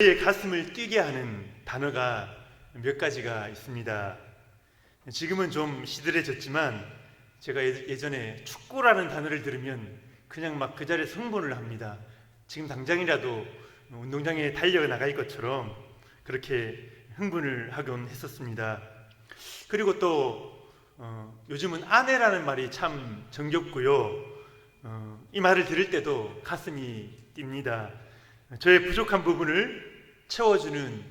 우리의 가슴을 뛰게 하는 단어가 몇 가지가 있습니다. 지금은 좀 시들해졌지만 제가 예- 예전에 축구라는 단어를 들으면 그냥 막 그 자리에 흥분을 합니다. 지금 당장이라도 운동장에 달려 나갈 것처럼 그렇게 흥분을 하곤 했었습니다. 그리고 또 어, 요즘은 아내라는 말이 참 정겹고요. 어, 이 말을 들을 때도 가슴이 뜁니다. 저의 부족한 부분을 채워주는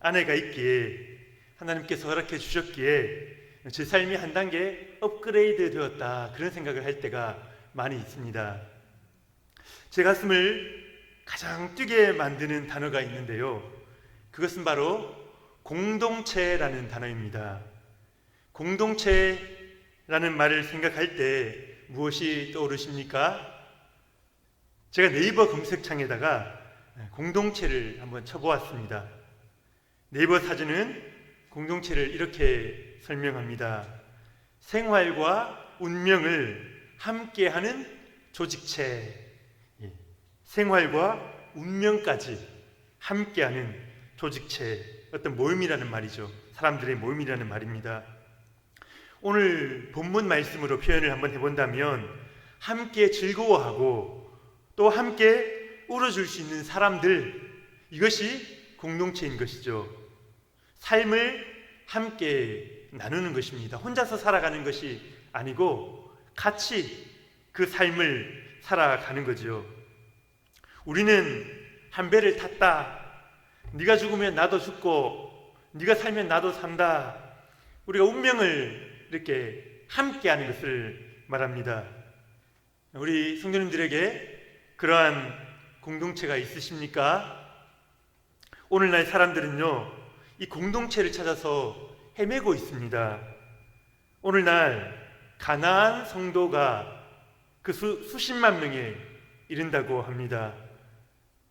아내가 있기에 하나님께서 허락해 주셨기에 제 삶이 한 단계 업그레이드 되었다 그런 생각을 할 때가 많이 있습니다. 제 가슴을 가장 뛰게 만드는 단어가 있는데요. 그것은 바로 공동체라는 단어입니다. 공동체라는 말을 생각할 때 무엇이 떠오르십니까? 제가 네이버 검색창에다가 공동체를 한번 쳐보았습니다. 네이버 사전은 공동체를 이렇게 설명합니다. 생활과 운명을 함께하는 조직체. 예. 생활과 운명까지 함께하는 조직체. 어떤 모임이라는 말이죠. 사람들의 모임이라는 말입니다. 오늘 본문 말씀으로 표현을 한번 해본다면 함께 즐거워하고 또 함께 울어줄 수 있는 사람들 이것이 공동체인 것이죠. 삶을 함께 나누는 것입니다. 혼자서 살아가는 것이 아니고 같이 그 삶을 살아가는 거죠. 우리는 한 배를 탔다. 네가 죽으면 나도 죽고 네가 살면 나도 산다. 우리가 운명을 이렇게 함께 하는 것을 말합니다. 우리 성도님들에게 그러한 공동체가 있으십니까? 오늘날 사람들은요, 이 공동체를 찾아서 헤매고 있습니다. 오늘날 가나안 성도가 그 수, 수십만 명에 이른다고 합니다.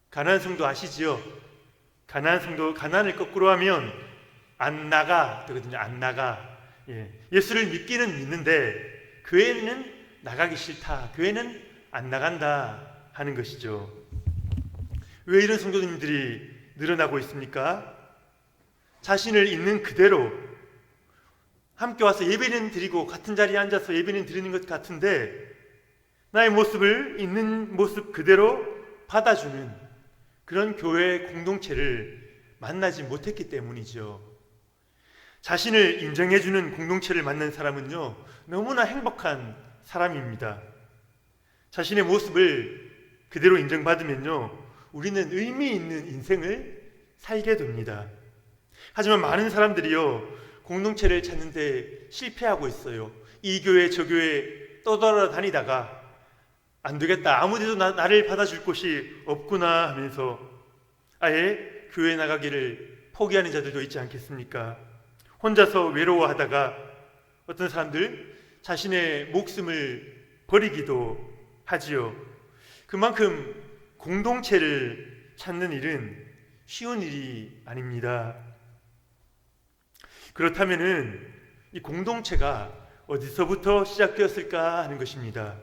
가나안 성도 아시지요? 가나안 성도 가나안을 거꾸로 하면 안 나가 되거든요. 안 나가. 예. 예수를 믿기는 믿는데 교회는 나가기 싫다. 교회는 안 나간다 하는 것이죠. 왜 이런 성도님들이 늘어나고 있습니까? 자신을 있는 그대로 함께 와서 예배는 드리고 같은 자리에 앉아서 예배는 드리는 것 같은데 나의 모습을 있는 모습 그대로 받아주는 그런 교회 공동체를 만나지 못했기 때문이죠. 자신을 인정해주는 공동체를 만난 사람은요, 너무나 행복한 사람입니다. 자신의 모습을 그대로 인정받으면요, 우리는 의미 있는 인생을 살게 됩니다. 하지만 많은 사람들이요, 공동체를 찾는데 실패하고 있어요. 이 교회, 저 교회 떠돌아다니다가 안 되겠다. 아무 데도 나, 나를 받아줄 곳이 없구나 하면서 아예 교회 나가기를 포기하는 자들도 있지 않겠습니까? 혼자서 외로워하다가 어떤 사람들 자신의 목숨을 버리기도 하지요. 그만큼 공동체를 찾는 일은 쉬운 일이 아닙니다. 그렇다면은 이 공동체가 어디서부터 시작되었을까 하는 것입니다.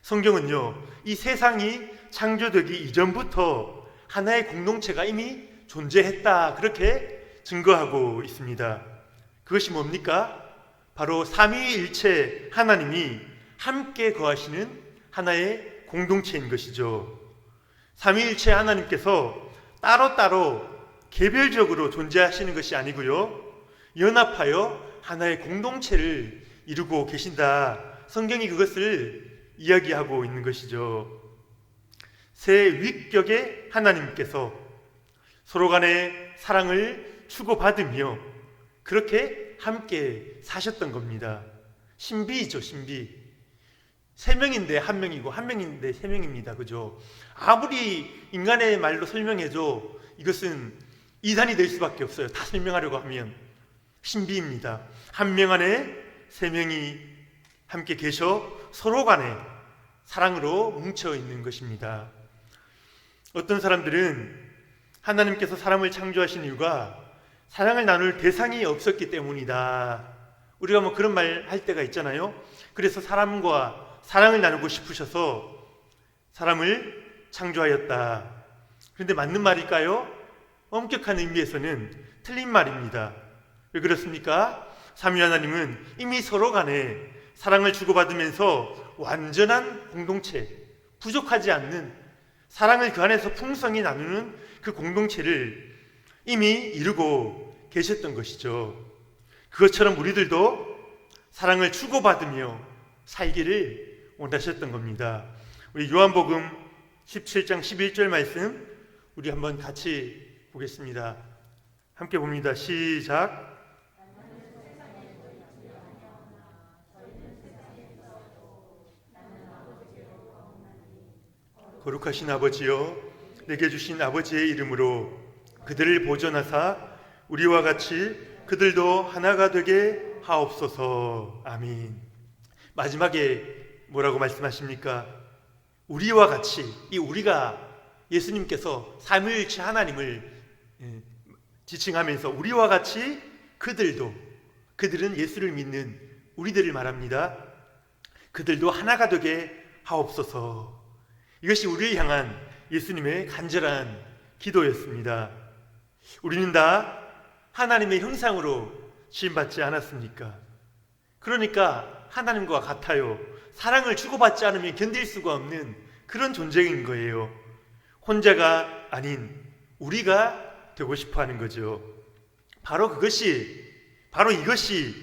성경은요, 이 세상이 창조되기 이전부터 하나의 공동체가 이미 존재했다. 그렇게 증거하고 있습니다. 그것이 뭡니까? 바로 삼위일체 하나님이 함께 거하시는 하나의 공동체인 것이죠. 삼위일체 하나님께서 따로따로 개별적으로 존재하시는 것이 아니고요. 연합하여 하나의 공동체를 이루고 계신다. 성경이 그것을 이야기하고 있는 것이죠. 새 위격의 하나님께서 서로 간의 사랑을 주고받으며 그렇게 함께 사셨던 겁니다. 신비이죠, 신비. 세 명인데 한 명이고 한 명인데 세 명입니다. 그죠? 아무리 인간의 말로 설명해줘 이것은 이단이 될 수밖에 없어요. 다 설명하려고 하면 신비입니다. 한 명 안에 세 명이 함께 계셔 서로 간에 사랑으로 뭉쳐 있는 것입니다. 어떤 사람들은 하나님께서 사람을 창조하신 이유가 사랑을 나눌 대상이 없었기 때문이다. 우리가 뭐 그런 말 할 때가 있잖아요. 그래서 사람과 사랑을 나누고 싶으셔서 사람을 창조하였다. 그런데 맞는 말일까요? 엄격한 의미에서는 틀린 말입니다. 왜 그렇습니까? 삼위 하나님은 이미 서로 간에 사랑을 주고받으면서 완전한 공동체, 부족하지 않는 사랑을 그 안에서 풍성히 나누는 그 공동체를 이미 이루고 계셨던 것이죠. 그것처럼 우리들도 사랑을 주고받으며 살기를 원하셨던 겁니다. 우리 요한복음 17장 11절 말씀 우리 한번 같이 보겠습니다. 함께 봅니다. 시작. 거룩하신 아버지여 내게 주신 아버지의 이름으로 그들을 보존하사 우리와 같이 그들도 하나가 되게 하옵소서. 아멘. 마지막에 뭐라고 말씀하십니까? 우리와 같이 이 우리가 예수님께서 삼위일체 하나님을 예, 지칭하면서 우리와 같이 그들도 그들은 예수를 믿는 우리들을 말합니다. 그들도 하나가 되게 하옵소서. 이것이 우리를 향한 예수님의 간절한 기도였습니다. 우리는 다 하나님의 형상으로 지음받지 않았습니까? 그러니까 하나님과 같아요. 사랑을 주고받지 않으면 견딜 수가 없는 그런 존재인 거예요. 혼자가 아닌 우리가 되고 싶어 하는 거죠. 바로 그것이, 바로 이것이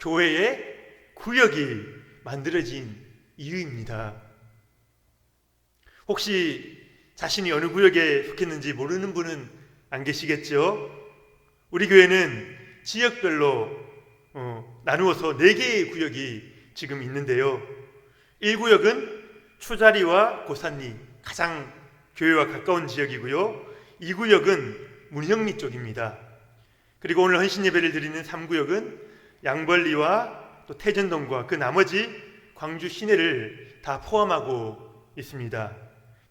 교회의 구역이 만들어진 이유입니다. 혹시 자신이 어느 구역에 속했는지 모르는 분은 안 계시겠죠? 우리 교회는 지역별로 어, 나누어서 네 개의 구역이 지금 있는데요. 1구역은 초자리와 고산리 가장 교회와 가까운 지역이고요. 2구역은 문형리 쪽입니다. 그리고 오늘 헌신 예배를 드리는 3구역은 양벌리와 또 태전동과 그 나머지 광주 시내를 다 포함하고 있습니다.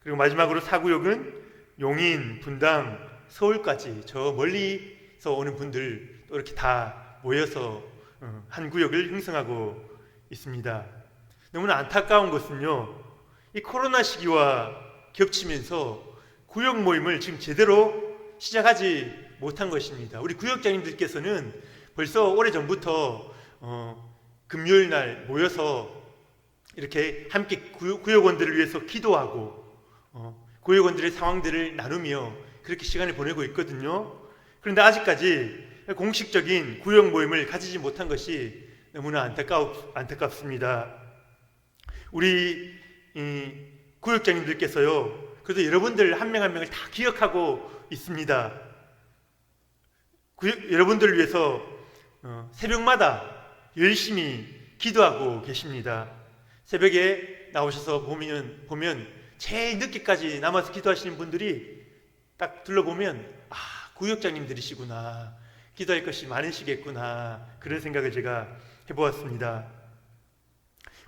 그리고 마지막으로 4구역은 용인, 분당, 서울까지 저 멀리서 오는 분들 또 이렇게 다 모여서 어, 한 구역을 형성하고 있습니다. 너무나 안타까운 것은요, 이 코로나 시기와 겹치면서 구역 모임을 지금 제대로 시작하지 못한 것입니다. 우리 구역장님들께서는 벌써 오래 전부터 어, 금요일 날 모여서 이렇게 함께 구, 구역 원들을 위해서 기도하고 어, 구역원들의 상황들을 나누며 그렇게 시간을 보내고 있거든요. 그런데 아직까지 공식적인 구역 모임을 가지지 못한 것이 너무나 안타깝, 안타깝습니다. 우리 이, 구역장님들께서요, 그래도 여러분들 한 명 한 명을 다 기억하고 있습니다. 구역, 여러분들을 위해서 어, 새벽마다 열심히 기도하고 계십니다. 새벽에 나오셔서 보면, 보면 제일 늦게까지 남아서 기도하시는 분들이 딱 둘러보면 아 구역장님들이시구나 기도할 것이 많으시겠구나 그런 생각을 제가 해보았습니다.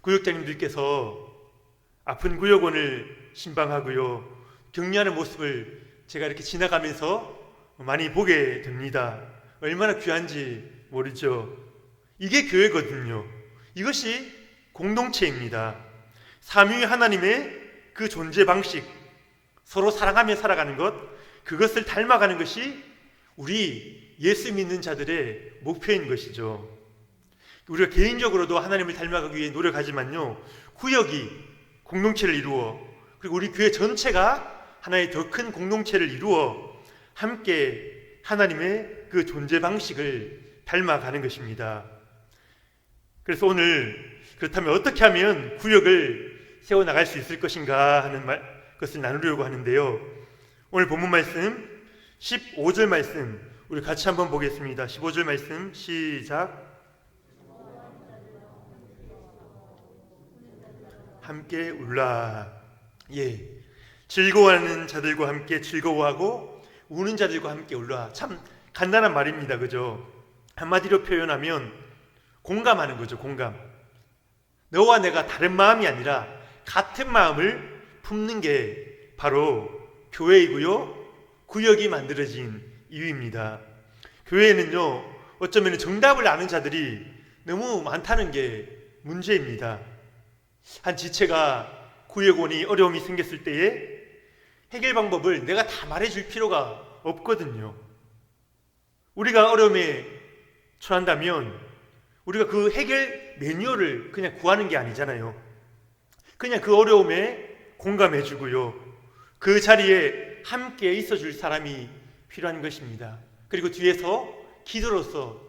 구역장님들께서 아픈 구역원을 신방하고요 격려하는 모습을 제가 이렇게 지나가면서 많이 보게 됩니다. 얼마나 귀한지 모르죠. 이게 교회거든요. 이것이 공동체입니다. 삼위 하나님의 그 존재 방식, 서로 사랑하며 살아가는 것, 그것을 닮아가는 것이 우리 예수 믿는 자들의 목표인 것이죠. 우리가 개인적으로도 하나님을 닮아가기 위해 노력하지만요, 구역이 공동체를 이루어, 그리고 우리 교회 전체가 하나의 더 큰 공동체를 이루어 함께 하나님의 그 존재 방식을 닮아가는 것입니다. 그래서 오늘 그렇다면 어떻게 하면 구역을 세워 나갈 수 있을 것인가 하는 말, 것을 나누려고 하는데요. 오늘 본문 말씀 15절 말씀 우리 같이 한번 보겠습니다. 15절 말씀 시작. 함께 울라. 예. 즐거워하는 자들과 함께 즐거워하고 우는 자들과 함께 울라. 참 간단한 말입니다. 그죠? 한마디로 표현하면 공감하는 거죠. 공감. 너와 내가 다른 마음이 아니라 같은 마음을 품는 게 바로 교회이고요. 구역이 만들어진 이유입니다. 교회에는요, 어쩌면 정답을 아는 자들이 너무 많다는 게 문제입니다. 한 지체가 구역원이 어려움이 생겼을 때에 해결 방법을 내가 다 말해줄 필요가 없거든요. 우리가 어려움에 처한다면 우리가 그 해결 매뉴얼을 그냥 구하는 게 아니잖아요. 그냥 그 어려움에 공감해 주고요. 그 자리에 함께 있어 줄 사람이 필요한 것입니다. 그리고 뒤에서 기도로서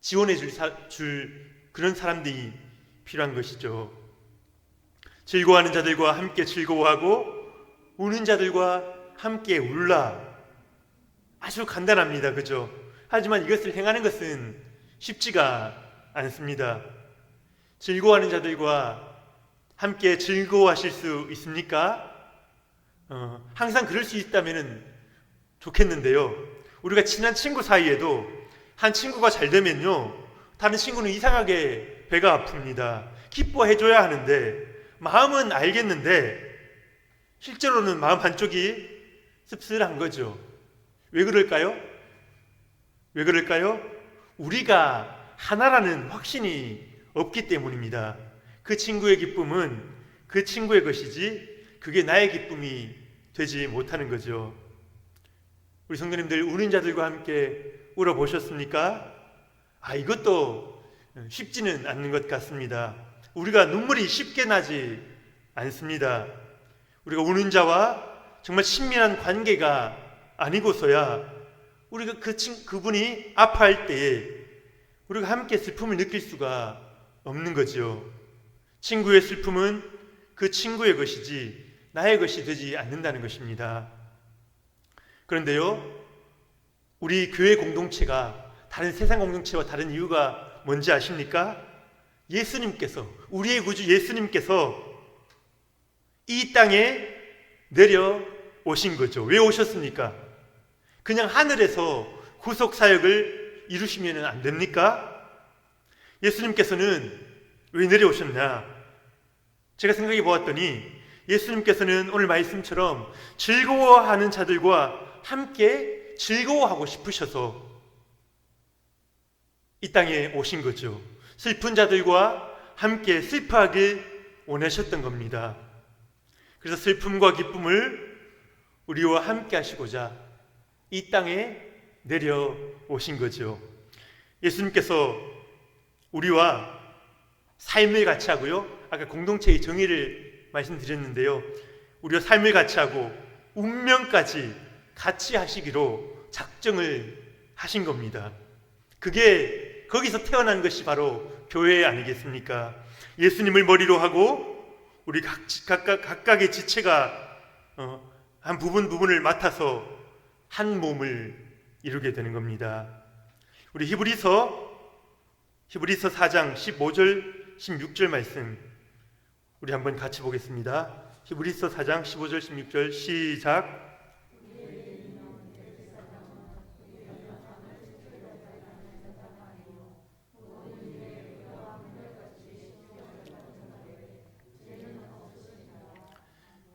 지원해 줄, 사- 줄 그런 사람들이 필요한 것이죠. 즐거워하는 자들과 함께 즐거워하고 우는 자들과 함께 울라. 아주 간단합니다. 그죠? 하지만 이것을 행하는 것은 쉽지가 않습니다. 즐거워하는 자들과 함께 즐거워하실 수 있습니까? 어, 항상 그럴 수 있다면 좋겠는데요. 우리가 친한 친구 사이에도 한 친구가 잘 되면요. 다른 친구는 이상하게 배가 아픕니다. 기뻐해줘야 하는데 마음은 알겠는데 실제로는 마음 한쪽이 씁쓸한 거죠. 왜 그럴까요? 왜 그럴까요? 우리가 하나라는 확신이 없기 때문입니다. 그 친구의 기쁨은 그 친구의 것이지 그게 나의 기쁨이 되지 못하는 거죠. 우리 성도님들 우는 자들과 함께 울어보셨습니까? 아 이것도 쉽지는 않는 것 같습니다. 우리가 눈물이 쉽게 나지 않습니다. 우리가 우는 자와 정말 친밀한 관계가 아니고서야 우리가 그 친, 그분이 아파할 때에 우리가 함께 슬픔을 느낄 수가 없는 거지요. 친구의 슬픔은 그 친구의 것이지 나의 것이 되지 않는다는 것입니다. 그런데요, 우리 교회 공동체가 다른 세상 공동체와 다른 이유가 뭔지 아십니까? 예수님께서, 우리의 구주 예수님께서 이 땅에 내려 오신 거죠. 왜 오셨습니까? 그냥 하늘에서 구속 사역을 이루시면 안 됩니까? 예수님께서는 왜 내려오셨나? 제가 생각해 보았더니 예수님께서는 오늘 말씀처럼 즐거워하는 자들과 함께 즐거워하고 싶으셔서 이 땅에 오신 거죠. 슬픈 자들과 함께 슬퍼하길 원하셨던 겁니다. 그래서 슬픔과 기쁨을 우리와 함께 하시고자 이 땅에 내려오신 거죠. 예수님께서 우리와 삶을 같이 하고요. 아까 공동체의 정의를 말씀드렸는데요. 우리와 삶을 같이 하고 운명까지 같이 하시기로 작정을 하신 겁니다. 그게 거기서 태어난 것이 바로 교회 아니겠습니까? 예수님을 머리로 하고 우리 각, 각각, 각각의 지체가 어, 한 부분 부분을 맡아서 한 몸을 이루게 되는 겁니다. 우리 히브리서 히브리서 4장 15절 16절 말씀 우리 한번 같이 보겠습니다. 히브리서 4장 15절 16절 시작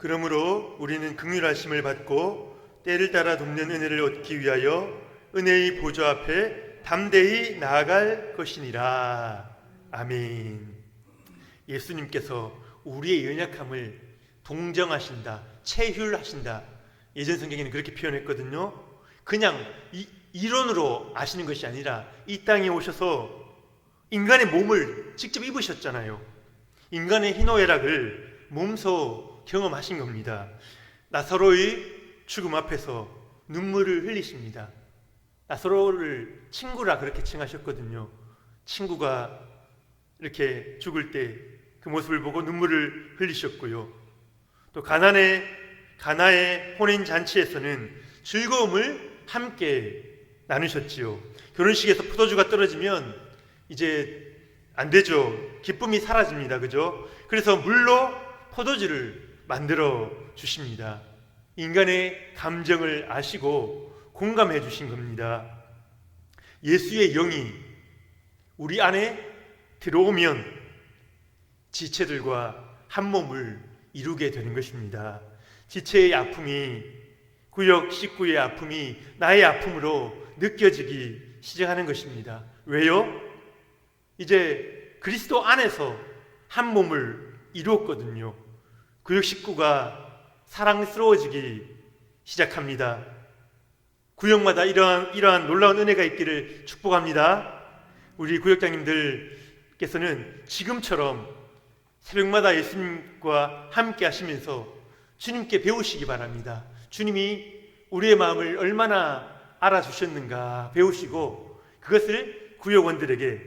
그러므로 우리는 긍휼하심을 받고 때를 따라 돕는 은혜를 얻기 위하여 은혜의 보좌 앞에 담대히 나아갈 것이니라. 아멘. 예수님께서 우리의 연약함을 동정하신다, 체휼하신다. 예전 성경에는 그렇게 표현했거든요. 그냥 이, 이론으로 아시는 것이 아니라 이 땅에 오셔서 인간의 몸을 직접 입으셨잖아요. 인간의 희노애락을 몸소 경험하신 겁니다. 나사로의 죽음 앞에서 눈물을 흘리십니다. 나사로를 친구라 그렇게 칭하셨거든요. 친구가 이렇게 죽을 때 그 모습을 보고 눈물을 흘리셨고요. 또 가난의 가나의 혼인 잔치에서는 즐거움을 함께 나누셨지요. 결혼식에서 포도주가 떨어지면 이제 안 되죠. 기쁨이 사라집니다. 그죠? 그래서 물로 포도주를 만들어 주십니다. 인간의 감정을 아시고 공감해 주신 겁니다. 예수의 영이 우리 안에 들어오면 지체들과 한 몸을 이루게 되는 것입니다. 지체의 아픔이 구역 식구의 아픔이 나의 아픔으로 느껴지기 시작하는 것입니다. 왜요? 이제 그리스도 안에서 한 몸을 이루었거든요. 구역 식구가 사랑스러워지기 시작합니다. 구역마다 이러한 이러한 놀라운 은혜가 있기를 축복합니다. 우리 구역장님들께서는 지금처럼 새벽마다 예수님과 함께 하시면서 주님께 배우시기 바랍니다. 주님이 우리의 마음을 얼마나 알아주셨는가 배우시고 그것을 구역원들에게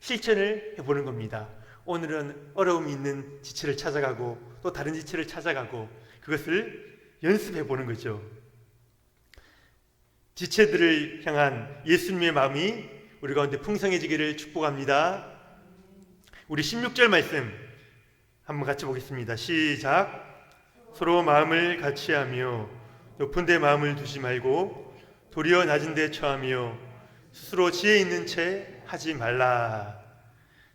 실천을 해보는 겁니다. 오늘은 어려움이 있는 지체를 찾아가고 또 다른 지체를 찾아가고 그것을 연습해 보는 거죠. 지체들을 향한 예수님의 마음이 우리 가운데 풍성해지기를 축복합니다. 우리 16절 말씀 한번 같이 보겠습니다. 시작. 서로 마음을 같이 하며 높은 데 마음을 두지 말고 도리어 낮은 데 처하며 스스로 지혜 있는 채 하지 말라.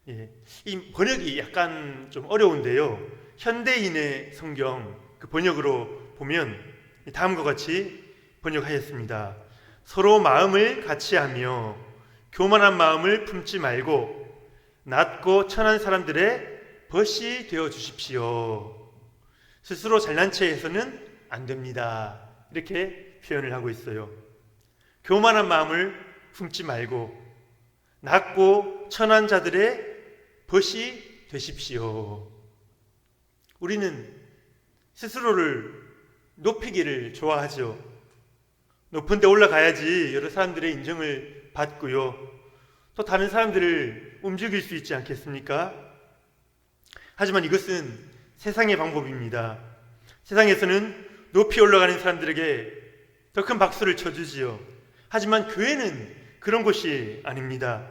예, 이 번역이 약간 좀 어려운데요. 현대인의 성경 그 번역으로 보면 다음과 같이 번역하였습니다. 서로 마음을 같이 하며 교만한 마음을 품지 말고 낮고 천한 사람들의 벗이 되어 주십시오. 스스로 잘난 체 해서는 안 됩니다. 이렇게 표현을 하고 있어요. 교만한 마음을 품지 말고 낮고 천한 자들의 벗이 되십시오. 우리는 스스로를 높이기를 좋아하죠. 높은 데 올라가야지 여러 사람들의 인정을 받고요. 또 다른 사람들을 움직일 수 있지 않겠습니까? 하지만 이것은 세상의 방법입니다. 세상에서는 높이 올라가는 사람들에게 더 큰 박수를 쳐주지요. 하지만 교회는 그런 곳이 아닙니다.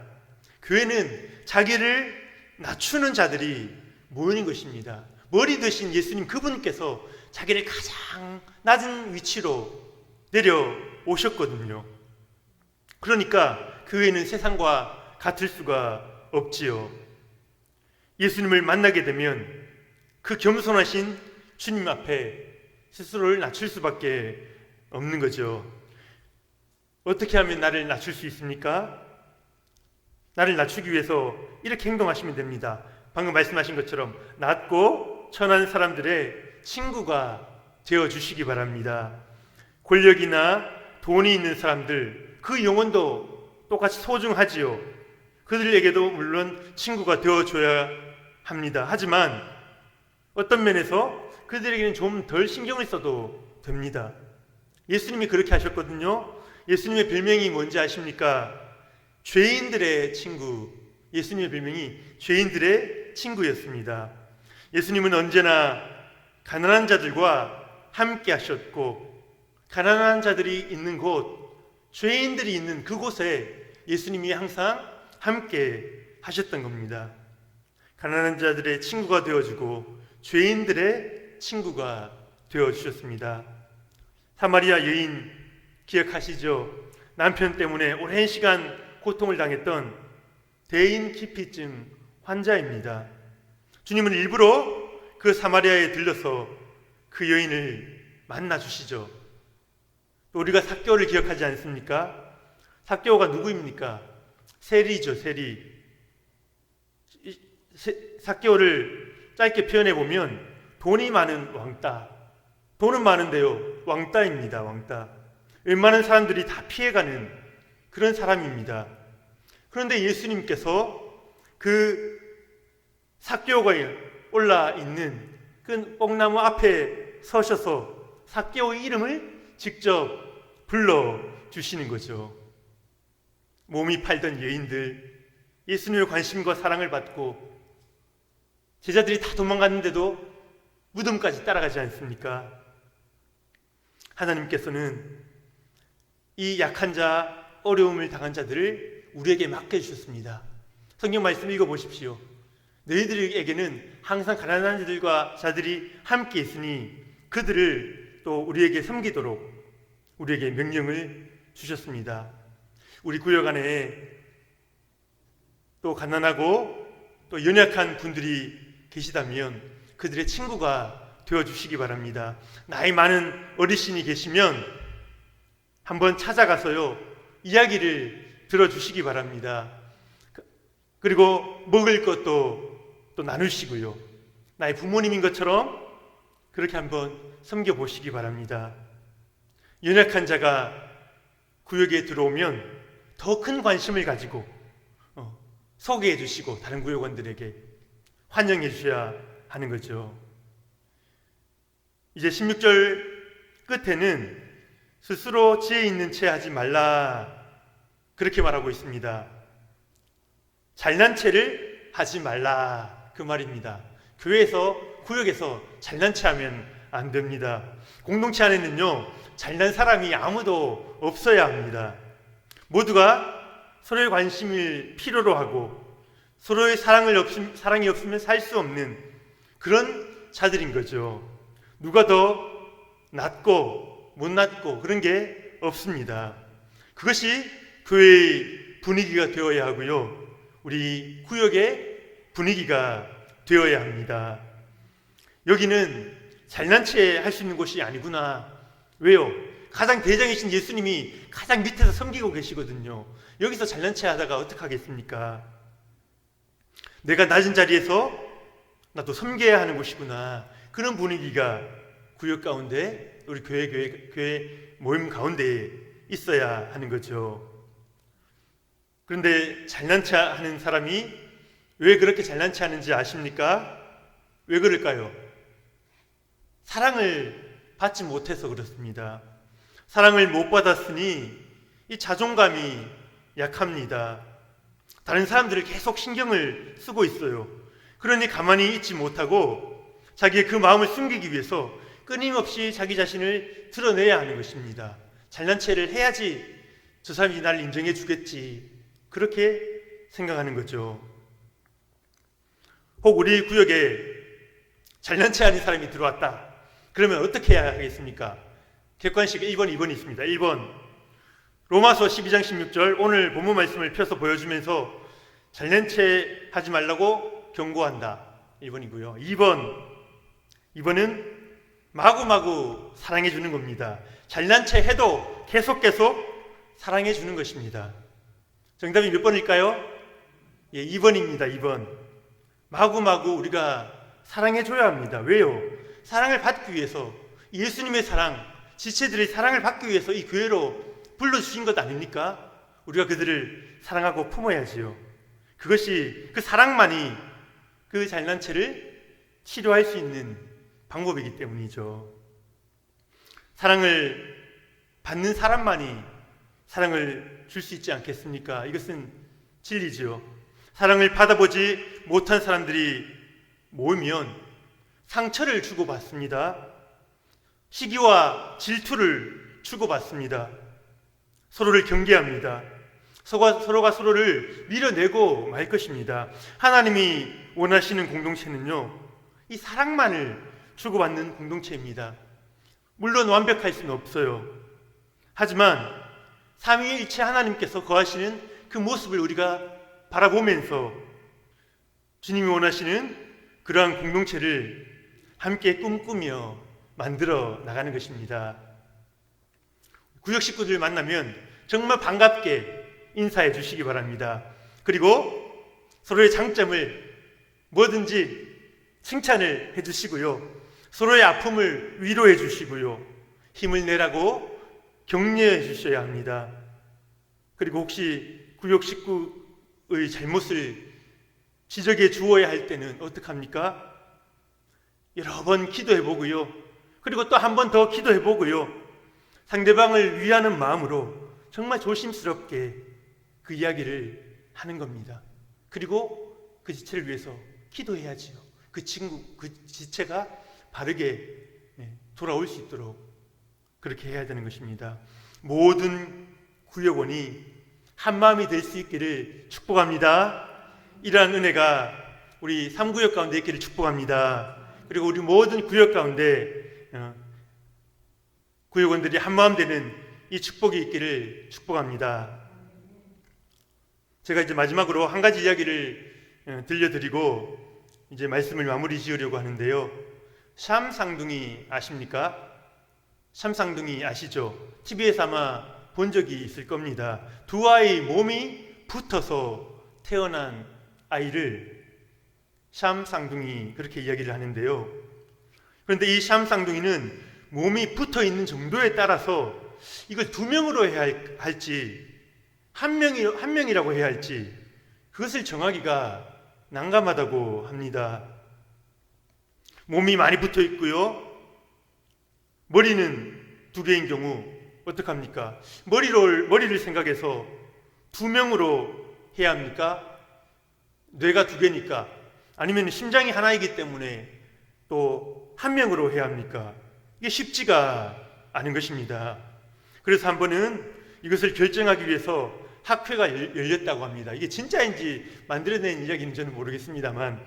교회는 자기를 낮추는 자들이 모이는 것입니다. 머리 드신 예수님 그분께서 자기를 가장 낮은 위치로 내려 오셨거든요. 그러니까 교회는 세상과 같을 수가 없지요. 예수님을 만나게 되면 그 겸손하신 주님 앞에 스스로를 낮출 수밖에 없는 거죠. 어떻게 하면 나를 낮출 수 있습니까? 나를 낮추기 위해서 이렇게 행동하시면 됩니다. 방금 말씀하신 것처럼 낮고 천한 사람들의 친구가 되어 주시기 바랍니다. 권력이나 돈이 있는 사람들 그 영혼도 똑같이 소중하지요. 그들에게도 물론 친구가 되어 줘야 합니다. 하지만 어떤 면에서 그들에게는 좀 덜 신경을 써도 됩니다. 예수님이 그렇게 하셨거든요. 예수님의 별명이 뭔지 아십니까? 죄인들의 친구. 예수님의 별명이 죄인들의 친구였습니다. 예수님은 언제나 가난한 자들과 함께 하셨고, 가난한 자들이 있는 곳, 죄인들이 있는 그곳에 예수님이 항상 함께 하셨던 겁니다. 가난한 자들의 친구가 되어주고, 죄인들의 친구가 되어주셨습니다. 사마리아 여인 기억하시죠? 남편 때문에 오랜 시간 고통을 당했던 대인 기피증 환자입니다. 주님은 일부러 그 사마리아에 들려서 그 여인을 만나 주시죠. 또 우리가 사개오를 기억하지 않습니까? 사개오가 누구입니까? 세리죠, 세리. 사개오를 짧게 표현해 보면 돈이 많은 왕따. 돈은 많은데요. 왕따입니다. 왕따. 웬만한 사람들이 다 피해가는 그런 사람입니다. 그런데 예수님께서 그 사개오가 올라 있는 그 뽕나무 앞에 서셔서 사개오의 이름을 직접 불러 주시는 거죠. 몸이 팔던 여인들 예수님의 관심과 사랑을 받고 제자들이 다 도망갔는데도 무덤까지 따라가지 않습니까? 하나님께서는 이 약한 자, 어려움을 당한 자들을 우리에게 맡겨주셨습니다. 성경 말씀 읽어보십시오. 너희들에게는 항상 가난한 자들과 자들이 함께 있으니 그들을 또 우리에게 섬기도록 우리에게 명령을 주셨습니다. 우리 구역 안에 또 가난하고 또 연약한 분들이 계시다면 그들의 친구가 되어 주시기 바랍니다. 나이 많은 어르신이 계시면 한번 찾아가서요, 이야기를 들어 주시기 바랍니다. 그리고 먹을 것도 또 나누시고요. 나의 부모님인 것처럼 그렇게 한번 섬겨보시기 바랍니다. 연약한 자가 구역에 들어오면 더 큰 관심을 가지고 어, 소개해 주시고 다른 구역원들에게 환영해 주셔야 하는 거죠. 이제 16절 끝에는 스스로 지혜 있는 채 하지 말라 그렇게 말하고 있습니다. 잘난 체를 하지 말라 그 말입니다. 교회에서 구역에서 잘난 체 하면 안 됩니다. 공동체 안에는요 잘난 사람이 아무도 없어야 합니다. 모두가 서로의 관심을 필요로 하고 서로의 사랑을 없음, 사랑이 없으면 살 수 없는 그런 자들인 거죠. 누가 더 낫고 못 낫고 그런 게 없습니다. 그것이 교회의 분위기가 되어야 하고요. 우리 구역의 분위기가 되어야 합니다. 여기는 잘난 체 할 수 있는 곳이 아니구나. 왜요? 가장 대장이신 예수님이 가장 밑에서 섬기고 계시거든요. 여기서 잘난 체 하다가 어떡하겠습니까? 내가 낮은 자리에서 나도 섬겨야 하는 곳이구나. 그런 분위기가 구역 가운데 우리 교회 교회 교회 모임 가운데 있어야 하는 거죠. 그런데 잘난 체 하는 사람이 왜 그렇게 잘난 체 하는지 아십니까? 왜 그럴까요? 사랑을 받지 못해서 그렇습니다. 사랑을 못 받았으니 이 자존감이 약합니다. 다른 사람들을 계속 신경을 쓰고 있어요. 그러니 가만히 있지 못하고 자기의 그 마음을 숨기기 위해서 끊임없이 자기 자신을 드러내야 하는 것입니다. 잘난 체를 해야지 저 사람이 나를 인정해 주겠지. 그렇게 생각하는 거죠. 혹 우리 구역에 잘난 체 하는 사람이 들어왔다. 그러면 어떻게 해야 하겠습니까? 객관식 1번, 2번이 있습니다. 1번. 로마서 12장 16절 오늘 본문 말씀을 펴서 보여주면서 잘난 체 하지 말라고 경고한다. 1번이고요. 2번. 2번은 마구마구 사랑해 주는 겁니다. 잘난 체 해도 계속 계속 사랑해 주는 것입니다. 정답이 몇 번일까요? 예, 2번입니다. 2번. 마구마구 우리가 사랑해 줘야 합니다. 왜요? 사랑을 받기 위해서 예수님의 사랑, 지체들의 사랑을 받기 위해서 이 교회로 불러주신 것 아닙니까? 우리가 그들을 사랑하고 품어야지요. 그것이 그 사랑만이 그 잘난 체를 치료할 수 있는 방법이기 때문이죠. 사랑을 받는 사람만이 사랑을 줄 수 있지 않겠습니까? 이것은 진리지요. 사랑을 받아보지 못한 사람들이 모이면 상처를 주고받습니다. 시기와 질투를 주고받습니다. 서로를 경계합니다. 서로가, 서로를 밀어내고 말 것입니다. 하나님이 원하시는 공동체는요, 이 사랑만을 주고받는 공동체입니다. 물론 완벽할 수는 없어요. 하지만 삼위일체 하나님께서 거하시는 그 모습을 우리가 바라보면서 주님이 원하시는 그러한 공동체를 함께 꿈꾸며 만들어 나가는 것입니다. 구역 식구들 만나면 정말 반갑게 인사해 주시기 바랍니다. 그리고 서로의 장점을 뭐든지 칭찬을 해 주시고요. 서로의 아픔을 위로해 주시고요. 힘을 내라고 격려해 주셔야 합니다. 그리고 혹시 구역 식구의 잘못을 지적해 주어야 할 때는 어떡합니까? 여러 번 기도해 보고요. 그리고 또 한 번 더 기도해 보고요. 상대방을 위하는 마음으로 정말 조심스럽게 그 이야기를 하는 겁니다. 그리고 그 지체를 위해서 기도해야지요. 그 친구, 그 지체가 바르게 예, 돌아올 수 있도록 그렇게 해야 되는 것입니다. 모든 구역원이 한 마음이 될 수 있기를 축복합니다. 이러한 은혜가 우리 3구역 가운데 있기를 축복합니다. 그리고 우리 모든 구역 가운데 어, 구역원들이 한 마음 되는 이 축복이 있기를 축복합니다. 제가 이제 마지막으로 한 가지 이야기를 어, 들려드리고 이제 말씀을 마무리 지으려고 하는데요. 샴 쌍둥이 아십니까? 샴 쌍둥이 아시죠? TV에서 아마 본 적이 있을 겁니다. 두 아이 몸이 붙어서 태어난 아이를 샴 쌍둥이 그렇게 이야기를 하는데요. 그런데 이 샴 쌍둥이는 몸이 붙어 있는 정도에 따라서 이걸 두 명으로 해야 할- 할지 한 명이 한 명이라고 해야 할지 그것을 정하기가 난감하다고 합니다. 몸이 많이 붙어 있고요. 머리는 두 개인 경우 어떡합니까? 머리를 머리를 생각해서 두 명으로 해야 합니까? 뇌가 두 개니까 아니면 심장이 하나이기 때문에 또 한 명으로 해야 합니까? 이게 쉽지가 않은 것입니다. 그래서 한 번은 이것을 결정하기 위해서 학회가 열- 열렸다고 합니다. 이게 진짜인지 만들어낸 이야기는 저는 모르겠습니다만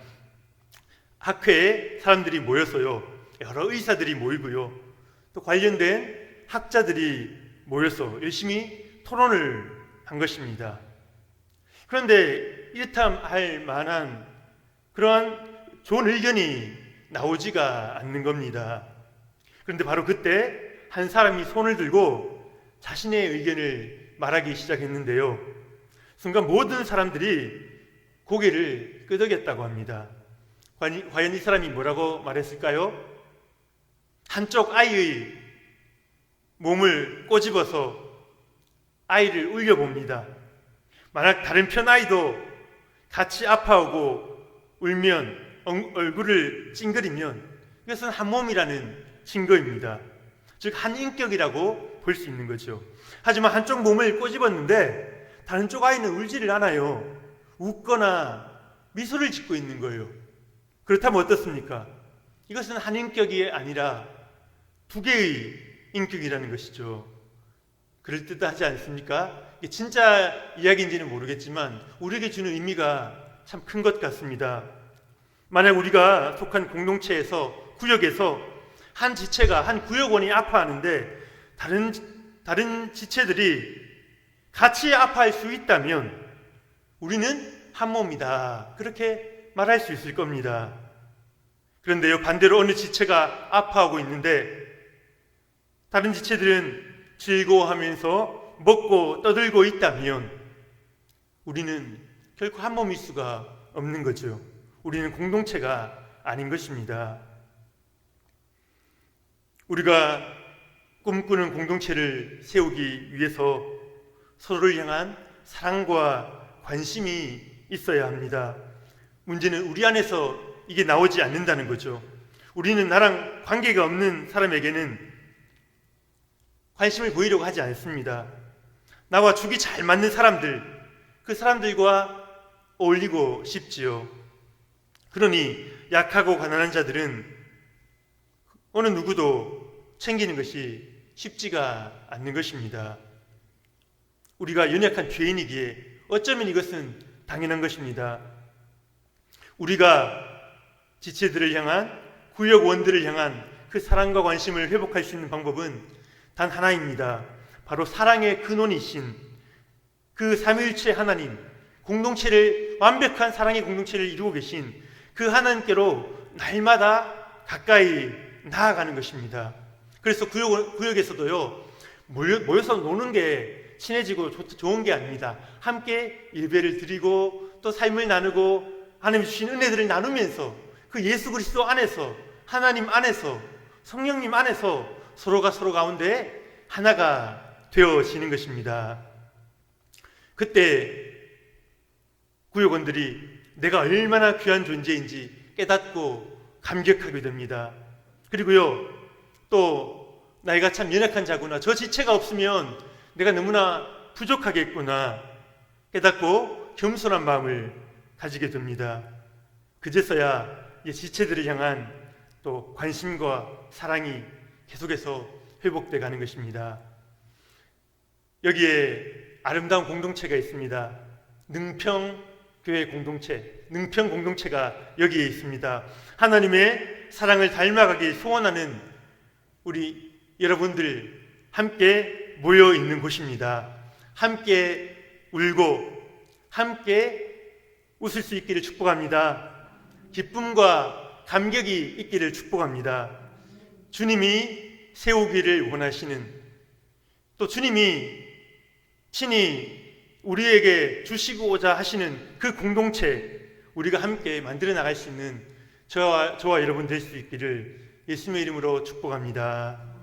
학회에 사람들이 모였어요. 여러 의사들이 모이고요. 또 관련된 학자들이 모여서 열심히 토론을 한 것입니다. 그런데 이렇다 할 만한 그러한 좋은 의견이 나오지가 않는 겁니다. 그런데 바로 그때 한 사람이 손을 들고 자신의 의견을 말하기 시작했는데요. 순간 모든 사람들이 고개를 끄덕였다고 합니다. 과연 이 사람이 뭐라고 말했을까요? 한쪽 아이의 몸을 꼬집어서 아이를 울려봅니다. 만약 다른 편 아이도 같이 아파하고 울면 엉- 얼굴을 찡그리면 이것은 한 몸이라는 증거입니다. 즉 한 인격이라고 볼 수 있는 거죠. 하지만 한쪽 몸을 꼬집었는데 다른 쪽 아이는 울지를 않아요. 웃거나 미소를 짓고 있는 거예요. 그렇다면 어떻습니까? 이것은 한 인격이 아니라 두 개의 인격이라는 것이죠. 그럴듯하지 않습니까? 진짜 이야기인지는 모르겠지만 우리에게 주는 의미가 참 큰 것 같습니다. 만약 우리가 속한 공동체에서 구역에서 한 지체가 한 구역원이 아파하는데 다른 다른 지체들이 같이 아파할 수 있다면 우리는 한 몸이다. 그렇게 말할 수 있을 겁니다. 그런데요, 반대로 어느 지체가 아파하고 있는데 다른 지체들은 즐거워하면서 먹고 떠들고 있다면 우리는 결코 한 몸일 수가 없는 거죠. 우리는 공동체가 아닌 것입니다. 우리가 꿈꾸는 공동체를 세우기 위해서 서로를 향한 사랑과 관심이 있어야 합니다. 문제는 우리 안에서 이게 나오지 않는다는 거죠. 우리는 나랑 관계가 없는 사람에게는 관심을 보이려고 하지 않습니다. 나와 죽이 잘 맞는 사람들, 그 사람들과 어울리고 싶지요. 그러니 약하고 가난한 자들은 어느 누구도 챙기는 것이 쉽지가 않는 것입니다. 우리가 연약한 죄인이기에 어쩌면 이것은 당연한 것입니다. 우리가 지체들을 향한 구역원들을 향한 그 사랑과 관심을 회복할 수 있는 방법은 단 하나입니다. 바로 사랑의 근원이신 그 삼위일체 하나님, 공동체를 완벽한 사랑의 공동체를 이루고 계신 그 하나님께로 날마다 가까이 나아가는 것입니다. 그래서 구역, 구역에서도요 모여, 모여서 노는 게 친해지고 좋, 좋은 게 아닙니다. 함께 예배를 드리고 또 삶을 나누고 하나님 주신 은혜들을 나누면서 그 예수 그리스도 안에서 하나님 안에서 성령님 안에서 서로가 서로 가운데 하나가 되어지는 것입니다. 그때 구역원들이 내가 얼마나 귀한 존재인지 깨닫고 감격하게 됩니다. 그리고요, 또 나이가 참 연약한 자구나. 저 지체가 없으면 내가 너무나 부족하겠구나. 깨닫고 겸손한 마음을 가지게 됩니다. 그제서야 이 지체들을 향한 또 관심과 사랑이 계속해서 회복돼 가는 것입니다. 여기에 아름다운 공동체가 있습니다. 능평 교회 공동체, 능평 공동체가 여기에 있습니다. 하나님의 사랑을 닮아가길 소원하는 우리 여러분들 함께 모여 있는 곳입니다. 함께 울고 함께 웃을 수 있기를 축복합니다. 기쁨과 감격이 있기를 축복합니다. 주님이 세우기를 원하시는 또 주님이 친히 우리에게 주시고자 하시는 그 공동체 우리가 함께 만들어 나갈 수 있는 저와 저와 여러분 될 수 있기를 예수님의 이름으로 축복합니다.